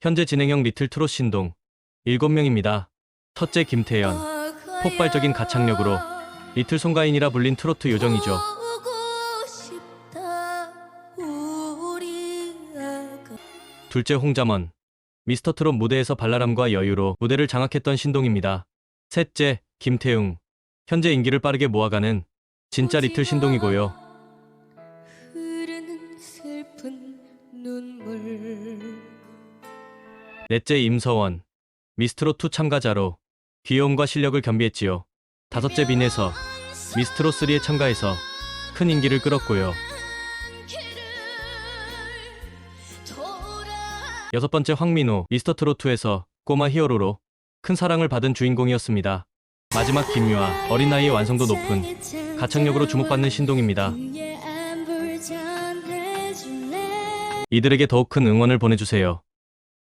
현재 진행형 리틀 트롯 신동 7명입니다. 첫째 김태연, 폭발적인 가창력으로 리틀 송가인이라 불린 트로트 요정이죠. 둘째 홍자먼, 미스터 트롯 무대에서 발랄함과 여유로 무대를 장악했던 신동입니다. 셋째 김태웅, 현재 인기를 빠르게 모아가는 진짜 리틀 신동이고요. 흐르는 슬픈 눈물 넷째 임서원, 미스트롯2 참가자로 귀여움과 실력을 겸비했지요. 다섯째 빈에서 미스트롯3에 참가해서 큰 인기를 끌었고요. 여섯 번째 황민호, 미스터트롯2에서 꼬마 히어로로 큰 사랑을 받은 주인공이었습니다. 마지막 김유아, 어린 나이에 완성도 높은 가창력으로 주목받는 신동입니다. 이들에게 더욱 큰 응원을 보내주세요.